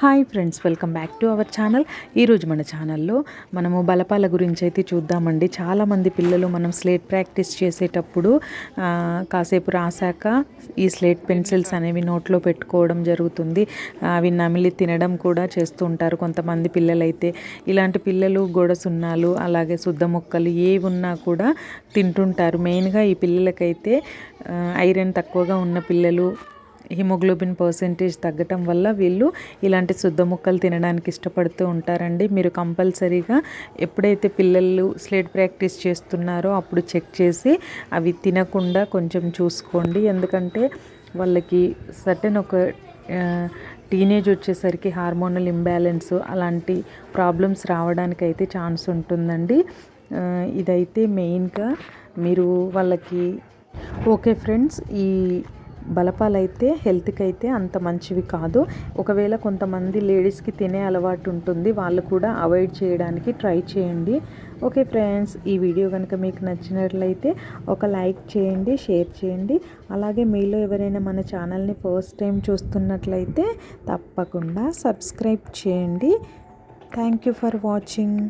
Hi friends welcome back to our channel. ఈరోజు మన ఛానల్లో మనము బలపాల గురించి అయితే చూద్దామండి. చాలామంది పిల్లలు మనం స్లేట్ ప్రాక్టీస్ చేసేటప్పుడు కాసేపు రాసాక ఈ స్లేట్ పెన్సిల్స్ అనేవి నోట్లో పెట్టుకోవడం జరుగుతుంది. అవి నమిలి తినడం కూడా చేస్తూ ఉంటారు కొంతమంది పిల్లలైతే. ఇలాంటి పిల్లలు గోడ సున్నాలు అలాగే శుద్ధ మొక్కలు ఏవి ఉన్నా కూడా తింటుంటారు. మెయిన్గా ఈ పిల్లలకైతే ఐరన్ తక్కువగా ఉన్న పిల్లలు హిమోగ్లోబిన్ పర్సెంటేజ్ తగ్గటం వల్ల వీళ్ళు ఇలాంటి శుద్ధ ముక్కలు తినడానికి ఇష్టపడుతూ ఉంటారండి. మీరు కంపల్సరీగా ఎప్పుడైతే పిల్లలు స్లేట్ ప్రాక్టీస్ చేస్తున్నారో అప్పుడు చెక్ చేసి అవి తినకుండా కొంచెం చూసుకోండి. ఎందుకంటే వాళ్ళకి సర్టెన్ ఒక టీనేజ్ వచ్చేసరికి హార్మోనల్ ఇంబ్యాలెన్స్ అలాంటి ప్రాబ్లమ్స్ రావడానికి అయితే ఛాన్స్ ఉంటుందండి. ఇదైతే మెయిన్గా మీరు వాళ్ళకి ఓకే ఫ్రెండ్స్ ఈ బలపాలైతే హెల్త్కి అయితే అంత మంచివి కాదు. ఒకవేళ కొంతమంది లేడీస్కి తినే అలవాటు ఉంటుంది వాళ్ళు కూడా అవాయిడ్ చేయడానికి ట్రై చేయండి. ఓకే ఫ్రెండ్స్ ఈ వీడియో కనుక మీకు నచ్చినట్లయితే ఒక లైక్ చేయండి షేర్ చేయండి. అలాగే మీలో ఎవరైనా మన ఛానల్ని ఫస్ట్ టైం చూస్తున్నట్లయితే తప్పకుండా సబ్స్క్రైబ్ చేయండి. Thank you for watching.